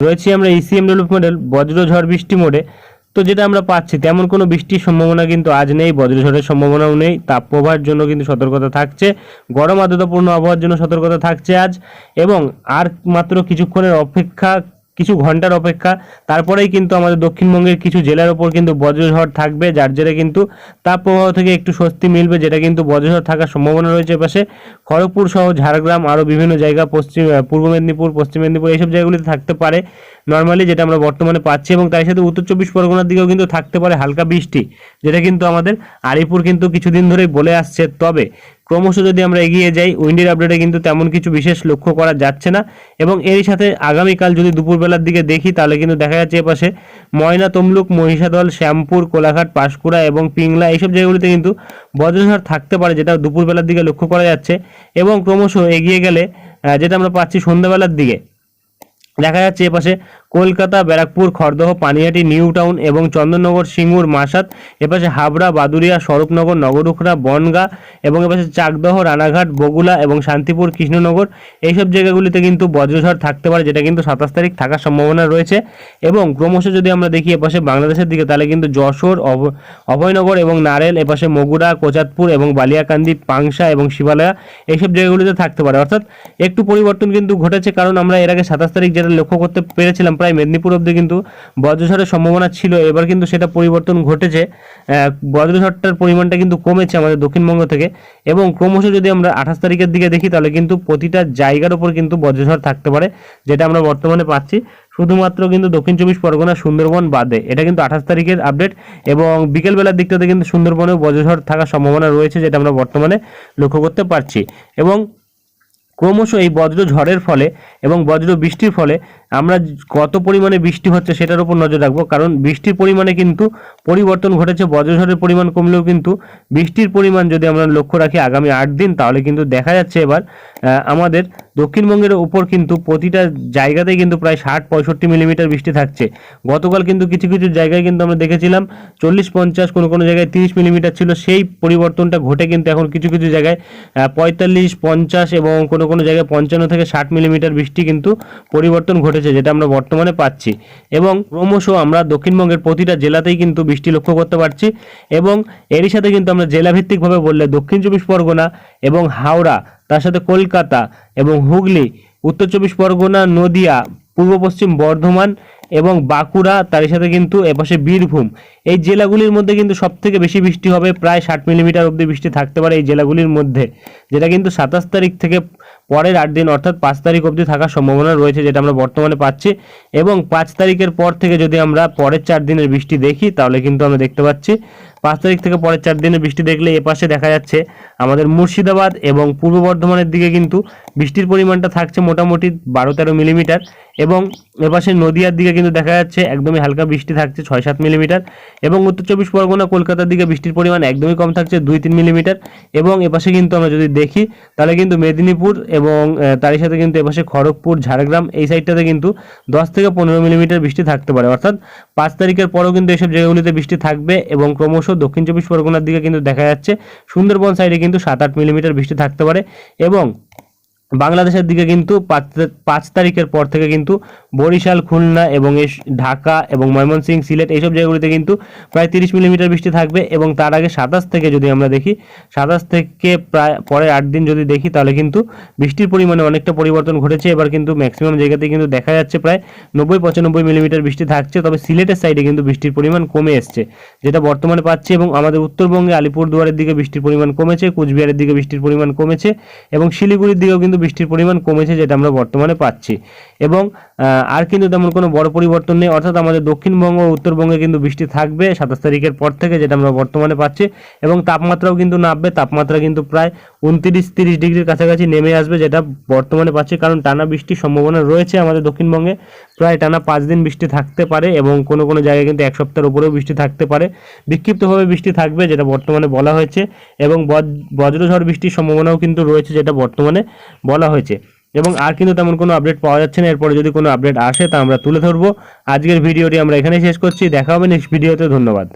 রয়েছি আমরা ECM develop model বজ্রঝড় বৃষ্টি মোডে। তো যেটা আমরা পাচ্ছি, তেমন কোনো বৃষ্টির সম্ভাবনা কিন্তু আজ নেই বজ্রঝড়ের সম্ভাবনাও নেই, তাপপ্রবাহের জন্য কিন্তু সতর্কতা থাকছে, গরম আর্দ্রতাপূর্ণ আবহাওয়ার জন্য সতর্কতা থাকছে আজ, এবং আর মাত্র কিছুক্ষণের অপেক্ষা কিছু ঘণ্টার অপেক্ষা। তারপরেই কিন্তু আমাদের দক্ষিণবঙ্গের কিছু জেলার ওপর কিন্তু বজ্রঝড় থাকবে, যার জেরে কিন্তু তাপ প্রবাহ থেকে একটু স্বস্তি মিলবে, যেটা কিন্তু বজ্রঝড় থাকার সম্ভাবনা রয়েছে এপাশে। খড়গপুর সহ ঝাড়গ্রাম, আরও বিভিন্ন জায়গা, পশ্চিম পূর্ব মেদিনীপুর, পশ্চিম মেদিনীপুর, এইসব জায়গাগুলিতে থাকতে পারে। নর্মালি যেটা আমরা বর্তমানে পাচ্ছি এবং তার সাথে উত্তর চব্বিশ পরগনার দিকেও কিন্তু থাকতে পারে হালকা বৃষ্টি, যেটা কিন্তু আমাদের আলিপুর কিন্তু কিছুদিন ধরেই বলে আসছে। তবে ক্রমশ যদি আমরা এগিয়ে যাই, উইন্ডের আপডেটে কিন্তু তেমন কিছু বিশেষ লক্ষ্য করা যাচ্ছে না। এবং এরই সাথে আগামীকাল যদি দুপুরবেলার দিকে দেখি, তাহলে কিন্তু দেখা যাচ্ছে এপাশে ময়না, তমলুক, মহিষাদল, শ্যামপুর, কোলাঘাট, পাঁশকুড়া এবং পিংলা এইসব জায়গাগুলিতে কিন্তু বজ্রঝড় থাকতে পারে, যেটা দুপুরবেলার দিকে লক্ষ্য করা যাচ্ছে। এবং ক্রমশ এগিয়ে গেলে যেটা আমরা পাচ্ছি সন্ধ্যাবেলার দিকে, দেখা যাচ্ছে এপাশে কলকাতা, ব্যারাকপুর, খড়দহ পানিহাটি নিউ টাউন এবং চন্দননগর, সিঙ্গুর মাসাত এপাশে হাবড়া, বাদুরিয়া, স্বরূপনগর, নগরুখরা, বনগা এবং এপাশে চাকদহ, রানাঘাট, বগুলা এবং শান্তিপুর, কৃষ্ণনগর। এইসব জায়গাগুলিতে কিন্তু বজ্রঝড় থাকতে পারে, যেটা কিন্তু সাতাশ তারিখ থাকার সম্ভাবনা রয়েছে। এবং ক্রমশ যদি আমরা দেখি এপাশে বাংলাদেশের দিকে, তাহলে কিন্তু যশোর, অভ- অভয়নগর এবং নারেল, এপাশে মগুরা কোচাতপুর এবং বালিয়াকান্দি, পাংশা এবং শিবালয়া, এইসব জায়গাগুলিতে থাকতে পারে। অর্থাৎ একটু পরিবর্তন কিন্তু ঘটেছে, কারণ আমরা এর আগে সাতাশ তারিখ যেটা লক্ষ্য করতে পেরেছিলাম প্রায় মেদিনীপুর অব্দি কিন্তু বজ্রঝড়ের সম্ভাবনা ছিল। এবার কিন্তু সেটা পরিবর্তন ঘটেছে। বজ্রঝড়টার পরিমাণটা কিন্তু কমেছে আমাদের দক্ষিণবঙ্গ থেকে এবং ক্রমশ যদি আমরা আঠাশ তারিখের দিকে দেখি, তাহলে কিন্তু প্রতিটা জায়গার উপর কিন্তু বজ্রঝড় থাকতে পারে, যেটা আমরা বর্তমানে পাচ্ছি। শুধুমাত্র কিন্তু দক্ষিণ চব্বিশ পরগনা, সুন্দরবন বাদে। এটা কিন্তু আঠাশ তারিখের আপডেট এবং বিকেলবেলার দিকটাতে কিন্তু সুন্দরবনেও বজ্রঝড় থাকার সম্ভাবনা রয়েছে, যেটা আমরা বর্তমানে লক্ষ্য করতে পারছি। এবং ক্রমশ এই বজ্র ঝড়ের ফলে এবং বজ্র বৃষ্টির ফলে আমরা কত পরিমাণে বৃষ্টি হচ্ছে সেটার উপর নজর রাখব। কারণ বৃষ্টির পরিমাণে কিন্তু পরিবর্তন ঘটেছে, বজ্রঝড়ের পরিমাণ কমলেও কিন্তু বৃষ্টির পরিমাণ যদি আমরা লক্ষ্য রাখি আগামী আট দিন, তাহলে কিন্তু দেখা যাচ্ছে এবার আমাদের দক্ষিণবঙ্গের উপর কিন্তু প্রতিটা জায়গাতেই কিন্তু প্রায় ষাট পঁয়ষট্টি মিলিমিটার বৃষ্টি থাকছে। গতকাল কিন্তু কিছু কিছু জায়গায় কিন্তু আমরা দেখেছিলাম চল্লিশ পঞ্চাশ, কোনো কোনো জায়গায় তিরিশ মিলিমিটার ছিল। সেই পরিবর্তনটা ঘটে কিন্তু এখন কিছু কিছু জায়গায় পঁয়তাল্লিশ, পঞ্চাশ এবং কোনো কোনো জায়গায় পঞ্চান্ন থেকে ষাট মিলিমিটার বৃষ্টি কিন্তু পরিবর্তন ঘটেছে, যেটা আমরা বর্তমানে পাচ্ছি। এবং ক্রমশ আমরা দক্ষিণবঙ্গের প্রতিটা জেলাতেই কিন্তু বৃষ্টি লক্ষ্য করতে পারছি এবং এরই সাথে কিন্তু আমরা জেলাভিত্তিকভাবে বললে দক্ষিণ চব্বিশ পরগনা এবং হাওড়া, তার সাথে কলকাতা এবং হুগলি, উত্তর চব্বিশ পরগনা, নদিয়া, পূর্ব পশ্চিম বর্ধমান এবং বাঁকুড়া, তার সাথে কিন্তু এপাশে বীরভূম। এই জেলাগুলির মধ্যে কিন্তু সব থেকে বেশি বৃষ্টি হবে, প্রায় ষাট মিলিমিটার অবধি বৃষ্টি থাকতে পারে এই জেলাগুলির মধ্যে, যেটা কিন্তু সাতাশ তারিখ থেকে পরের আট দিন, অর্থাৎ পাঁচ তারিখ অবধি থাকার সম্ভাবনা রয়েছে যেটা আমরা বর্তমানে পাচ্ছি। এবং পাঁচ তারিখের পর থেকে যদি আমরা পরের চার দিনের বৃষ্টি দেখি, তাহলে কিন্তু আমরা দেখতে পাচ্ছি পাঁচ তারিখ থেকে পরের চার দিনের বৃষ্টি দেখলে এপাশে দেখা যাচ্ছে আমাদের মুর্শিদাবাদ এবং পূর্ব বর্ধমানের দিকে কিন্তু বৃষ্টির পরিমাণটা থাকছে মোটামুটি বারো তেরো মিলিমিটার এবং এপাশে নদিয়ার দিকে কিন্তু দেখা যাচ্ছে একদমই হালকা বৃষ্টি থাকছে ছয় সাত মিলিমিটার এবং উত্তর চব্বিশ পরগনা কলকাতার দিকে বৃষ্টির পরিমাণ একদমই কম থাকছে দুই তিন মিলিমিটার এবং এপাশে কিন্তু আমরা যদি দেখি তাহলে কিন্তু মেদিনীপুর এবং তারই সাথে কিন্তু এপাশে খড়গপুর, ঝাড়গ্রাম এই সাইডটাতে কিন্তু দশ থেকে পনেরো মিলিমিটার বৃষ্টি থাকতে পারে। অর্থাৎ পাঁচ তারিখের পরেও কিন্তু এইসব জায়গাগুলিতে বৃষ্টি থাকবে এবং ক্রমশ দক্ষিণ চব্বিশ পরগনার দিকে কিন্তু দেখা যাচ্ছে। সুন্দরবন সাইডে কিন্তু সাত আট মিলিমিটার বৃষ্টি থাকতে পারে এবং বাংলাদেশের দিকে কিন্তু পাঁচ তারিখের পর থেকে কিন্তু বরিশাল, খুলনা এবং ঢাকা এবং ময়মনসিংহ, সিলেট এইসব জায়গাগুলিতে কিন্তু প্রায় তিরিশ মিলিমিটার বৃষ্টি থাকবে এবং তার আগে সাতাশ থেকে যদি আমরা দেখি, সাতাশ থেকে প্রায় পরের আট দিন যদি দেখি তাহলে কিন্তু বৃষ্টির পরিমাণে অনেকটা পরিবর্তন ঘটেছে। এবার কিন্তু ম্যাক্সিমাম জায়গাতে কিন্তু দেখা যাচ্ছে প্রায় নব্বই, পঁচানব্বই মিলিমিটার বৃষ্টি থাকছে। তবে সিলেটের সাইডে কিন্তু বৃষ্টির পরিমাণ কমে এসছে, যেটা বর্তমানে পাচ্ছে এবং আমাদের উত্তরবঙ্গে আলিপুরদুয়ারের দিকে বৃষ্টির পরিমাণ কমেছে, কুচবিহারের দিকে বৃষ্টির পরিমাণ কমেছে এবং শিলিগুড়ির দিকেও কিন্তু বৃষ্টির পরিমাণ কমেছে যেটা আমরা বর্তমানে পাচ্ছি। এবং আর কিন্তু তেমন কোনো বড় পরিবর্তন নেই, অর্থাৎ আমাদের দক্ষিণবঙ্গ ও উত্তরবঙ্গে কিন্তু বৃষ্টি থাকবে সাতাশ তারিখের পর থেকে যেটা আমরা বর্তমানে পাচ্ছি। এবং তাপমাত্রাও কিন্তু নামবে, তাপমাত্রা কিন্তু প্রায় উনত্রিশ তিরিশ ডিগ্রির কাছাকাছি নেমে আসবে যেটা বর্তমানে পাচ্ছি। কারণ টানা বৃষ্টির সম্ভাবনা রয়েছে আমাদের দক্ষিণবঙ্গে। প্রায় টানা পাঁচ দিন বৃষ্টি থাকতে পারে এবং কোনো কোনো জায়গায় কিন্তু এক সপ্তাহের উপরেও বৃষ্টি থাকতে পারে। বিক্ষিপ্তভাবে বৃষ্টি থাকবে, যেটা বর্তমানে বলা হয়েছে, এবং বজ- বজ্রঝড় বৃষ্টির সম্ভাবনাও কিন্তু রয়েছে, যেটা বর্তমানে বলা হয়েছে। এবং আর কিন্তু তেমন কোনো আপডেট পাওয়া যাচ্ছে না। এরপরে যদি কোনো আপডেট আসে, তা আমরা তুলে ধরবো। আজকের ভিডিওটি আমরা এখানেই শেষ করছি। দেখা হবে নেক্সট ভিডিওতে ধন্যবাদ।